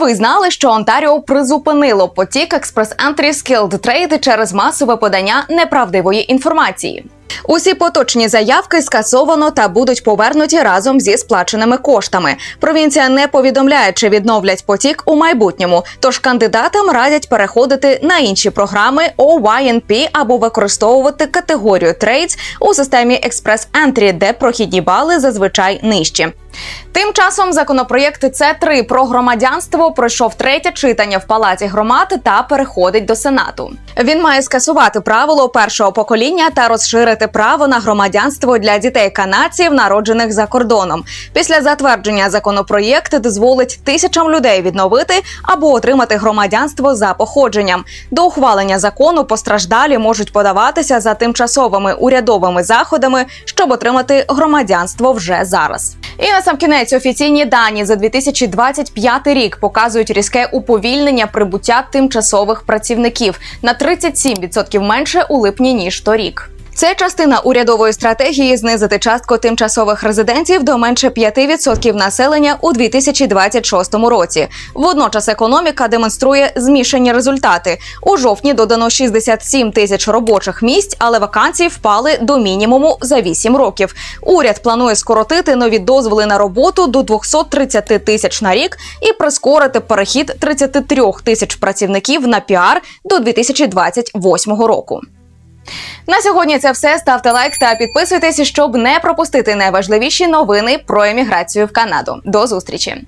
ви знали, що Онтаріо призупинило потік експрес-ентрі Skilled Trade через масове подання неправдивої інформації? Усі поточні заявки скасовано та будуть повернуті разом зі сплаченими коштами. Провінція не повідомляє, чи відновлять потік у майбутньому. Тож кандидатам радять переходити на інші програми OYNP або використовувати категорію Trades у системі Entry, де прохідні бали зазвичай нижчі. Тим часом законопроєкт С3 про громадянство пройшов третє читання в палаті громад та переходить до сенату. Він має скасувати правило першого покоління та розширити право на громадянство для дітей канадців, народжених за кордоном. Після затвердження законопроєкт дозволить тисячам людей відновити або отримати громадянство за походженням. До ухвалення закону постраждалі можуть подаватися за тимчасовими урядовими заходами, щоб отримати громадянство вже зараз. І на сам кінець офіційні дані за 2025 рік показують різке уповільнення прибуття тимчасових працівників на 37% менше у липні ніж торік. Це частина урядової стратегії знизити частку тимчасових резидентів до менше 5% населення у 2026 році. Водночас економіка демонструє змішані результати. У жовтні додано 67 тисяч робочих місць, але вакансії впали до мінімуму за 8 років. Уряд планує скоротити нові дозволи на роботу до 230 тисяч на рік і прискорити перехід 33 тисяч працівників на піар до 2028 року. На сьогодні це все. Ставте лайк та підписуйтесь, щоб не пропустити найважливіші новини про еміграцію в Канаду. До зустрічі!